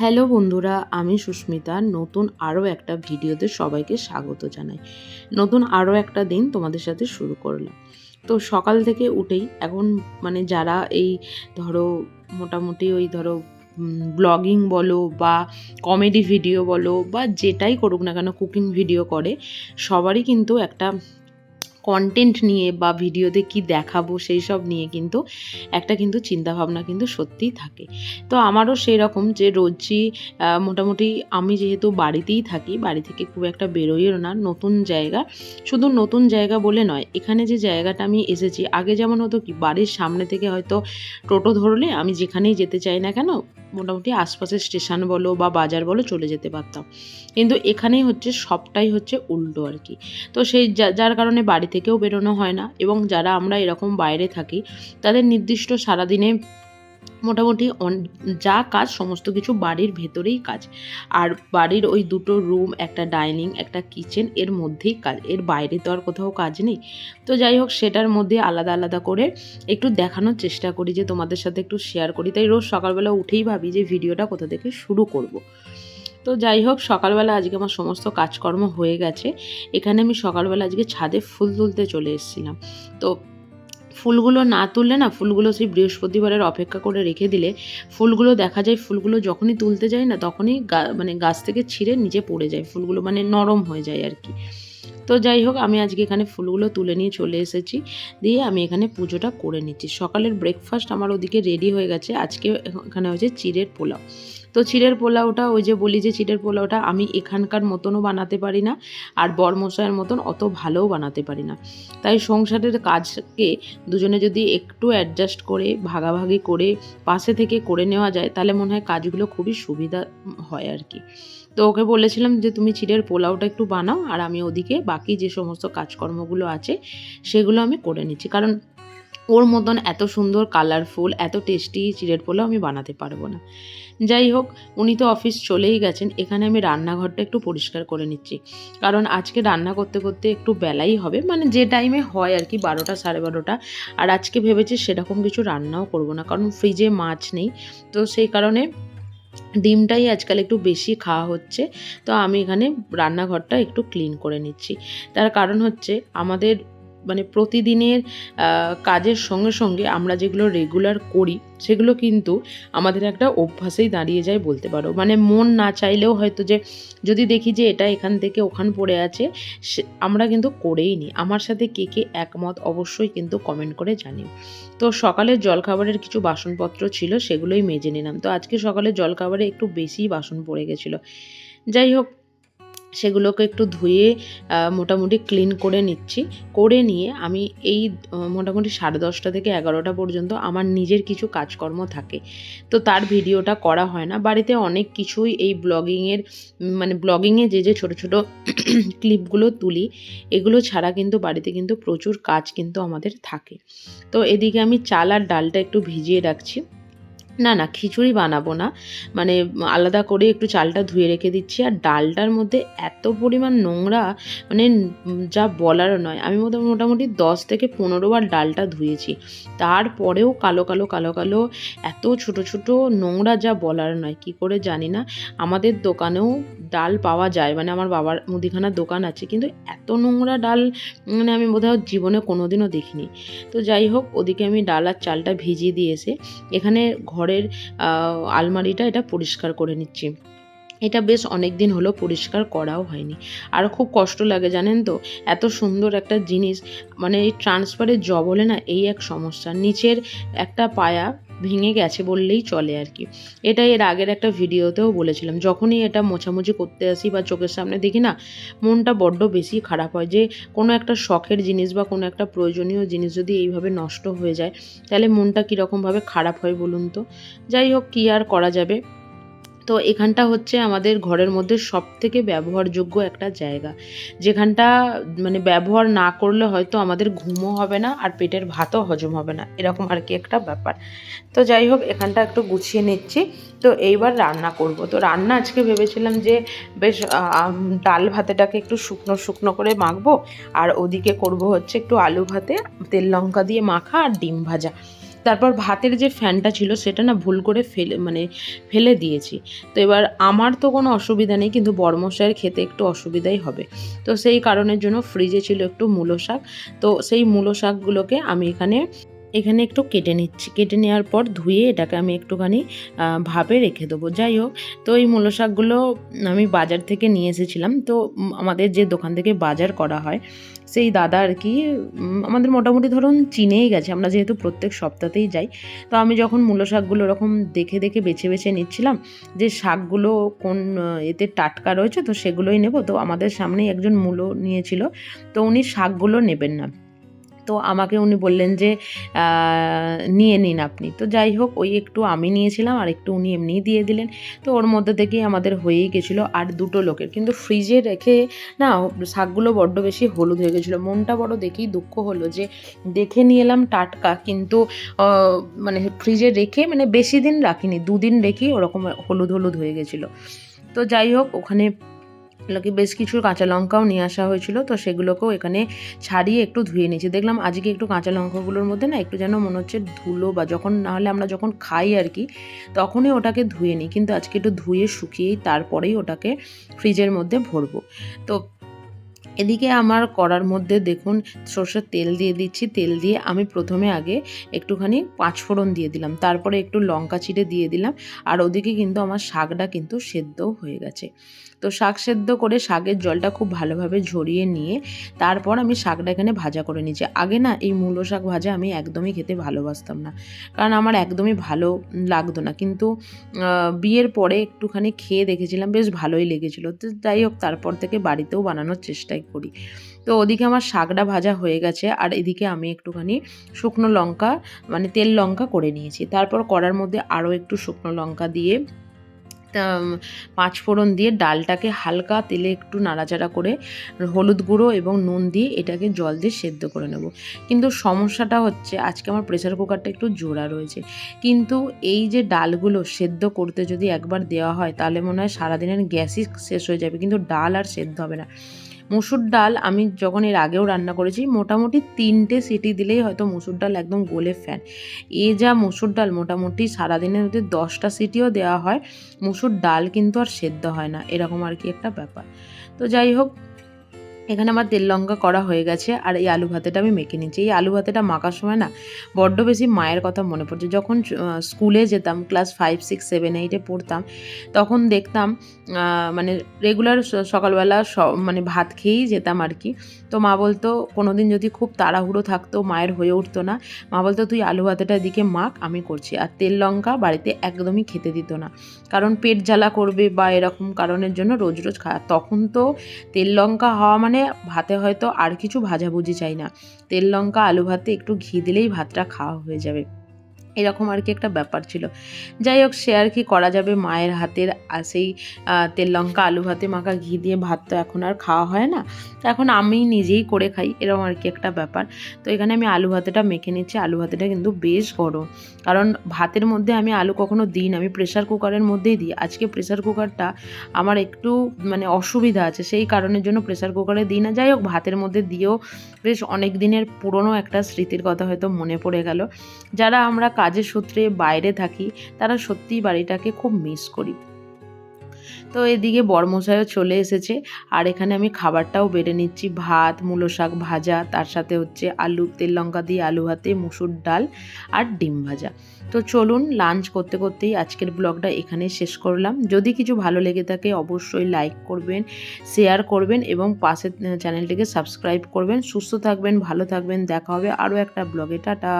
Hello বন্ধুরা, আমি সুস্মিতা। নতুন আরও একটা ভিডিওতে সবাইকে স্বাগত জানাই। নতুন আরও একটা দিন তোমাদের সাথে শুরু করলাম। তো সকাল থেকে উঠেই এখন মানে যারা এই ধরো মোটামুটি ওই ধরো ব্লগিং বলো বা কমেডি ভিডিও বলো বা যেটাই করুক না কেন কুকিং ভিডিও করে, সবারই কিন্তু একটা কন্টেন্ট নিয়ে বা ভিডিওতে কি দেখাবো সেই সব নিয়ে কিন্তু একটা কিন্তু চিন্তাভাবনা কিন্তু সত্যিই থাকে। তো আমারও সেই রকম যে রোজই মোটামুটি আমি যেহেতু বাড়িতেই থাকি, বাড়ি থেকে খুব একটা বেরোইও না, নতুন জায়গা। শুধু নতুন জায়গা বলে নয়, এখানে যে জায়গাটা আমি এসেছি, আগে যেমন হতো কি, বাড়ির সামনে থেকে হয়তো টোটো ধরলে আমি যেখানেই যেতে চাই না কেন মোটামুটি আশপাশের স্টেশন বলো বা বাজার বলো চলে যেতে পারতাম। কিন্তু এখানেই হচ্ছে সবটাই হচ্ছে উল্টো আর কি। তো সেই যার কারণে বাড়ি থেকেও বেরোনো হয় না এবং যারা আমরা এরকম বাইরে থাকি, তাদের নির্দিষ্ট সারাদিনে মোটামুটি যা কাজ সমস্ত কিছু বাড়ির ভেতরেই কাজ। আর বাড়ির ওই দুটো রুম, একটা ডাইনিং, একটা কিচেন, এর মধ্যেই কাজ। এর বাইরে তো আর কোথাও কাজ নেই। তো যাই হোক, সেটার মধ্যে আলাদা আলাদা করে একটু দেখানোর চেষ্টা করি যে তোমাদের সাথে একটু শেয়ার করি। তাই রোজ সকালবেলা উঠেই ভাবি যে ভিডিওটা কোথা থেকে শুরু করব। তো যাই হোক, সকালবেলা আজকে আমার সমস্ত কাজকর্ম হয়ে গেছে। এখানে আমি সকালবেলা আজকে ছাদে ফুল তুলতে চলে এসেছিলাম। তো ফুলগুলো না তুললে না ফুলগুলো সেই বৃহস্পতিবারের অপেক্ষা করে রেখে দিলে ফুলগুলো দেখা যায় ফুলগুলো যখনই তুলতে যায় না তখনই মানে গাছ থেকে ছিঁড়ে নিচে পড়ে যায়, ফুলগুলো মানে নরম হয়ে যায় আর কি। তো যাই হোক, আমি আজকে এখানে ফুলগুলো তুলে নিয়ে চলে এসেছি, দিয়ে আমি এখানে পুজোটা করে নিচ্ছি। সকালের ব্রেকফাস্ট আমার ওদিকে রেডি হয়ে গেছে, আজকে এখানে হয়েছে চিড়ের পোলাও। তো চিড়ের পোলাওটা, ওই যে বলি যে চিড়ের পোলাওটা আমি এখানকার মতনও বানাতে পারি না আর বরমশাইয়ের মতন অত ভালোও বানাতে পারি না। তাই সংসারের কাজকে দুজনে যদি একটু অ্যাডজাস্ট করে, ভাগাভাগি করে, পাশে থেকে করে নেওয়া যায়, তাহলে মনে হয় কাজগুলো খুবই সুবিধা হয় আর কি। তো ওকে বলেছিলাম যে, তুমি চিড়ের পোলাওটা একটু বানাও আর আমি ওদিকে বাকি যে সমস্ত কাজকর্মগুলো আছে, সেগুলো আমি করে নিচ্ছি। কারণ ওর মতন এত সুন্দর কালারফুল এত টেস্টি চিড়ের পোলাও আমি বানাতে পারব না। যাই হোক, উনি তো অফিস চলেই গেছেন। এখানে আমি রান্নাঘরটা একটু পরিষ্কার করে নিচ্ছি। কারণ আজকে রান্না করতে করতে একটু বেলাই হবে। মানে যে টাইমে হয় আর কি, বারোটা, সাড়ে বারোটা। আর আজকে ভেবেছি সেরকম কিছু রান্নাও করব না। কারণ ফ্রিজে মাছ নেই। তো সেই কারণে ডিমটাই আজকাল একটু বেশি খাওয়া হচ্ছে। তো আমি এখানে রান্নাঘরটা একটু ক্লিন করে নিচ্ছি। তার কারণ হচ্ছে আমাদের মানে প্রতিদিনের কাজের সঙ্গে সঙ্গে আমরা যেগুলো রেগুলার করি, সেগুলো কিন্তু আমাদের একটা অভ্যাসেই দাঁড়িয়ে যায় বলতে পারো। মানে মন না চাইলেও হয়তো যে, যদি দেখি যে এটা এখান থেকে ওখান পড়ে আছে আমরা কিন্তু করেই নিই আমার সাথে কে কে একমত অবশ্যই কিন্তু কমেন্ট করে জানিও। তো সকালের জলখাবারের কিছু বাসনপত্র ছিল, সেগুলোই মেজে নিলাম। তো আজকে সকালে জলখাবারে একটু বেশি বাসন পড়ে গেছিল। যাই হোক সেগুলোকে একটু ধুয়ে মোটামুটি ক্লিন করে নিচ্ছি। করে নিয়ে আমি এই মোটামুটি সাড়ে দশটা থেকে এগারোটা পর্যন্ত আমার নিজের কিছু কাজকর্ম থাকে। তো তার ভিডিওটা করা হয় না। বাড়িতে অনেক কিছুই এই ব্লগিংয়ের মানে ব্লগিংয়ে যে যে ছোট ছোট ক্লিপগুলো তুলি, এগুলো ছাড়া কিন্তু বাড়িতে কিন্তু প্রচুর কাজ কিন্তু আমাদের থাকে। তো এদিকে আমি চাল আর ডালটা একটু ভিজিয়ে রাখছি। না না, খিচুড়ি বানাবো না। মানে আলাদা করে একটু চালটা ধুয়ে রেখে দিচ্ছি। আর ডালটার মধ্যে এত পরিমাণ নোংরা মানে যা বলার নয়। আমি মোটা- মোটামুটি দশ থেকে পনেরো বার ডালটা ধুয়েছি। তারপরেও কালো কালো কালো কালো, এত ছোট ছোট নোংরা যা বলার নয়। কি করে জানি না? আমাদের দোকানেও ডাল পাওয়া যায়। মানে আমার বাবার মুদিখানার দোকান আছে। কিন্তু এত নোংরা ডাল মানে আমি বোধহয় জীবনে কোনোদিনও দেখিনি। তো যাই হোক, ওদিকে আমি ডাল আর চালটা ভিজিয়ে দিয়ে এসে এখানে ঘরের আলমারিটা এটা পরিষ্কার করে নিচ্ছি। এটা বেশ অনেক দিন হলো পরিষ্কার করাও হয়নি। আর খুব কষ্ট লাগে, জানেন তো? এত সুন্দর একটা জিনিস মানে এই ট্রান্সফারের জবলে না এই এক সমস্যা। নিচের একটা পায়া ভেঙে গেছে বললেই চলে আর কি। এটা এর আগের একটা ভিডিওতেও বলেছিলাম। যখনই এটা মোছামুছি করতে আসি বা চোখের সামনে দেখি না, মনটা বড্ড বেশি খারাপ হয় যে কোনো একটা শখের জিনিস বা কোনো একটা প্রয়োজনীয় জিনিস যদি এইভাবে নষ্ট হয়ে যায়, তাহলে মনটা কীরকমভাবে খারাপ হয় বলুন তো? যাই হোক, কী আর করা যাবে? তো এখানটা হচ্ছে আমাদের ঘরের মধ্যে সব থেকে ব্যবহারযোগ্য একটা জায়গা। যেখানটা মানে ব্যবহার না করলে হয়তো আমাদের ঘুমও হবে না আর পেটের ভাতও হজম হবে না। এরকম আর কি একটা ব্যাপার। তো যাই হোক, এখানটা একটু গুছিয়ে নিচ্ছি। তো এইবার রান্না করব। তো রান্না আজকে ভেবেছিলাম যে বেশ ডাল ভাতেটাকে একটু শুকনো শুকনো করে মাখবো। আর ওদিকে করব হচ্ছে একটু আলু ভাতে, তেল লঙ্কা দিয়ে মাখা আর ডিম ভাজা। তারপর ভাতের যে ফ্যানটা ছিল সেটা না ভুল করে ফেলে মানে ফেলে দিয়েছি। তো এবার আমার তো কোনো অসুবিধা নেই, কিন্তু বর্মশায়ের খেতে একটু অসুবিধাই হবে। তো সেই কারণের জন্য ফ্রিজে ছিল একটু মূলো শাক। তো সেই মূলো শাকগুলোকে আমি এখানে এখানে একটু কেটে নিচ্ছি। কেটে নেওয়ার পর ধুয়ে এটাকে আমি একটুখানি ভাপে রেখে দেবো। যাই হোক, তো এই মূলো শাকগুলো আমি বাজার থেকে নিয়ে এসেছিলাম। তো আমাদের যে দোকান থেকে বাজার করা হয়, সেই দাদা আর কি আমাদের মোটামুটি ধরুন চিনেই গেছে। আমরা যেহেতু প্রত্যেক সপ্তাহতেই যাই, তো আমি যখন মূলো শাকগুলো ওরকম দেখে দেখে বেছে বেছে নিচ্ছিলাম যে শাকগুলো কোন এতে টাটকা রয়েছে, তো সেগুলোই নেব। তো আমাদের সামনেই একজন মূলো নিয়েছিল, তো উনি শাকগুলো নেবেন না। তো আমাকে উনি বললেন যে নিয়ে নিন আপনি। তো যাই হোক, ওই একটু আমি নিয়েছিলাম, আর একটু উনি এমনিই দিয়ে দিলেন। তো ওর মধ্যে থেকেই আমাদের হয়েই গেছিল আর দুটো লোকের। কিন্তু ফ্রিজে রেখে না, শাকগুলো বড্ড বেশি হলুদ হয়ে গেছিল। মনটা বড় দেখেই দুঃখ হলো যে, দেখে নিয়ে এলাম টাটকা, কিন্তু মানে ফ্রিজে রেখে মানে বেশি দিন রাখিনি, দুদিন রেখেই ওরকম হলুদ হলুদ হয়ে গেছিল। তো যাই হোক, ওখানে লোকে বেশ কিছু কাঁচা লঙ্কাও নিয়ে আসা হয়েছিল, তো সেগুলোকেও এখানে ছাড়িয়ে একটু ধুয়ে নিয়েছি। দেখলাম আজকে একটু কাঁচা লঙ্কাগুলোর মধ্যে না একটু যেন মনে হচ্ছে ধুলো বা যখন না হলে আমরা যখন খাই আর কি, তখনই ওটাকে ধুয়ে নিই। কিন্তু আজকে একটু ধুয়ে শুকিয়েই তারপরেই ওটাকে ফ্রিজের মধ্যে ভরবো। তো এদিকে আমার কড়ার মধ্যে দেখুন সর্ষের তেল দিয়ে দিচ্ছি। তেল দিয়ে আমি প্রথমে আগে একটুখানি পাঁচফোড়ন দিয়ে দিলাম। তারপরে একটু লঙ্কা চিড়ে দিয়ে দিলাম। আর ওদিকে কিন্তু আমার শাকটা কিন্তু সেদ্ধও হয়ে গেছে। তো শাক সেদ্ধ করে শাকের জলটা খুব ভালোভাবে ঝরিয়ে নিয়ে তারপর আমি শাকটা এখানে ভাজা করে নিয়েছি। আগে না এই মূলো শাক ভাজা আমি একদমই খেতে ভালোবাসতাম না। কারণ আমার একদমই ভালো লাগতো না। কিন্তু বিয়ের পরে একটুখানি খেয়ে দেখেছিলাম, বেশ ভালোই লেগেছিল। তো যাই হোক, তারপর থেকে বাড়িতেও বানানোর চেষ্টাই করি। তো ওদিকে আমার শাকটা ভাজা হয়ে গেছে। আর এদিকে আমি একটুখানি শুকনো লঙ্কা মানে তেল লঙ্কা করে নিয়েছি। তারপর কড়ার মধ্যে আরও একটু শুকনো লঙ্কা দিয়ে পাঁচ ফোড়ন দিয়ে ডালটাকে হালকা তেলে একটু নাড়াচাড়া করে হলুদ গুঁড়ো এবং নুন দিয়ে এটাকে জল দিয়ে সেদ্ধ করে নেব। কিন্তু সমস্যাটা হচ্ছে, আজকে আমার প্রেসার কুকারটা একটু জোড়া রয়েছে। কিন্তু এই যে ডালগুলো সেদ্ধ করতে যদি একবার দেওয়া হয়, তাহলে মনে হয় সারাদিনের গ্যাসই শেষ হয়ে যাবে। কিন্তু ডাল আর সেদ্ধ হবে না। মুসুর ডাল আমি যখন এর আগেও রান্না করেছি, মোটামুটি তিনটে সিটি দিলেই হয়তো মুসুর ডাল একদম গোলে ফ্যান। এ যা মুসুর ডাল মোটামুটি সারাদিনের মধ্যে দশটা সিটিও দেওয়া হয়, মুসুর ডাল কিন্তু আর সেদ্ধ হয় না, এরকম আর কি একটা ব্যাপার। তো যাই হোক এখানে আমার তেল লঙ্কা করা হয়ে গেছে আর এই আলু ভাতেটা আমি মেখে নিচ্ছি। এই আলু ভাতেটা মাখার সময় না বড্ড বেশি মায়ের কথা মনে পড়ছে। যখন স্কুলে যেতাম ক্লাস ফাইভ সিক্স সেভেন এইটে পড়তাম, তখন দেখতাম মানে রেগুলার সকালবেলা মানে ভাত খেয়েই যেতাম আর কি। তো মা বলতো কোনো দিন যদি খুব তাড়াহুড়ো থাকতো, মায়ের হয়ে উঠতো না। মা বলতো, তুই আলু ভাতেটা দিকে মাখ, আমি করছি। আর তেল লঙ্কা বাড়িতে একদমই খেতে দিত না। কারণ পেট জ্বালা করবে বা এরকম কারণের জন্য রোজ রোজ খা, তখন তো তেল লঙ্কা হওয়া মানে ভাতে হয়তো আর কিছু ভাজাভুজি চাই না। তেল, লঙ্কা, আলু ভাতে একটু ঘি দিলেই ভাতটা খাওয়া হয়ে যাবে। এরকম আর কি একটা ব্যাপার ছিল। যাই হোক সে আর কি করা যাবে মায়ের হাতের, আর সেই তেল লঙ্কা, আলু ভাতে মাখা, ঘি দিয়ে ভাত তো এখন আর খাওয়া হয় না। তো এখন আমি নিজেই করে খাই, এরকম আর কি একটা ব্যাপার। তো এখানে আমি আলু ভাতেটা মেখে নিচ্ছি। আলু ভাতেটা কিন্তু বেশ গরম। কারণ ভাতের মধ্যে আমি আলু কখনো দিই না আমি প্রেশার কুকারের মধ্যেই দিই। আজকে প্রেশার কুকারটা আমার একটু মানে অসুবিধা আছে, সেই কারণের জন্য প্রেশার কুকারে দিই না। যাই হোক ভাতের মধ্যে দিয়েও বেশ অনেক দিনের পুরনো একটা স্মৃতির কথা হয়তো মনে পড়ে গেল। যারা আমরা কাজের সূত্রে বাইরে থাকি, তারা সত্যিই বাড়িটাকে খুব মিস করি। তো এদিকে বরমশাইও চলে এসেছে, আর এখানে আমি খাবারটাও বেড়ে নিচ্ছি, ভাত মূলো শাক ভাজা, তার সাথে হচ্ছে আলু, তেল লঙ্কা দিয়ে আলু ভাতে, মুসুর ডাল আর ডিম ভাজা। তো চলুন লাঞ্চ করতে করতেই আজকের ব্লগটা এখানে শেষ করলাম। যদি কিছু ভালো লেগে থাকে অবশ্যই লাইক করবেন শেয়ার করবেন এবং পাশের চ্যানেলটিকে সাবস্ক্রাইব করবেন। সুস্থ থাকবেন, ভালো থাকবেন, দেখা হবে আরও একটা ব্লগে। টাটা!